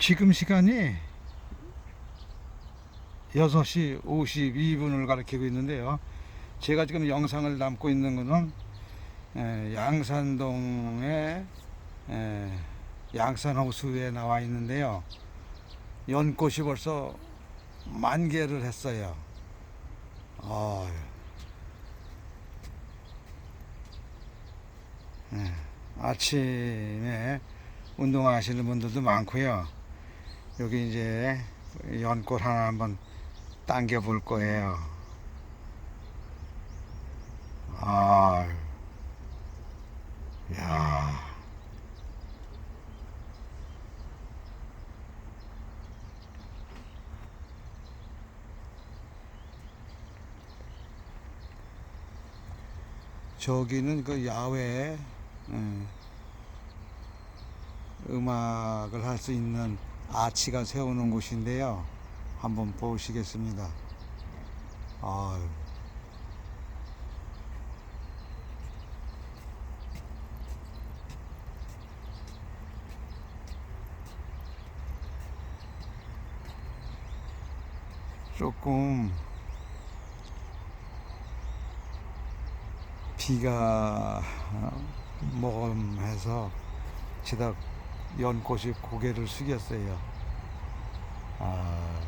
지금 시간이 6시 52분을 가리키고 있는데요. 제가 지금 영상을 담고 있는 것은 에, 양산동의 에, 양산호수에 나와 있는데요. 연꽃이 벌써 만개를 했어요. 아, 예, 아침에 운동하시는 분들도 많고요. 여기 이제 연꽃 하나 한번 당겨 볼 거예요. 아, 야. 저기는 그 야외에 음, 음악을 할 수 있는 아치가 세우는 곳인데요. 한번 보시겠습니다. 아유. 조금 비가 모험해서 지다 연꽃이 고개를 숙였어요. 아,